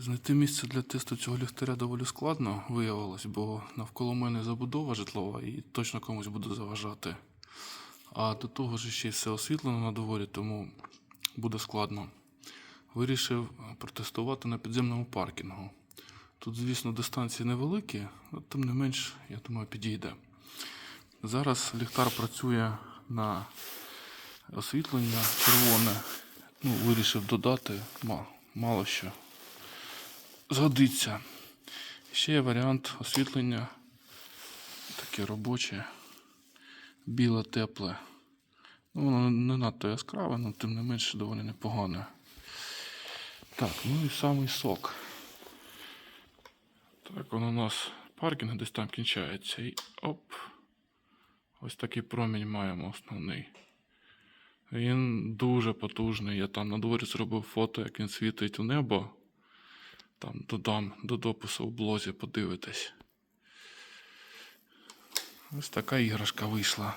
Знайти місце для тесту цього ліхтаря доволі складно виявилось, бо навколо мене забудова житлова і точно комусь буде заважати. А до того ж ще й все освітлено на дворі, тому буде складно. Вирішив протестувати на підземному паркінгу. Тут, звісно, дистанції невеликі, але тим не менш, я думаю, підійде. Зараз ліхтар працює на освітлення червоне. Ну, вирішив додати мало що. Згодиться. Ще є варіант освітлення. Таке робоче, біле, тепле. Ну, воно не надто яскраве, але тим не менше доволі непогане. Так, ну і самий сок. Так, он у нас паркінг десь там кінчається. І оп. Ось такий промінь маємо основний. Він дуже потужний. Я там на дворі зробив фото, як він світить у небо. Там додам до допису в блозі, подивитесь. Ось така іграшка вийшла.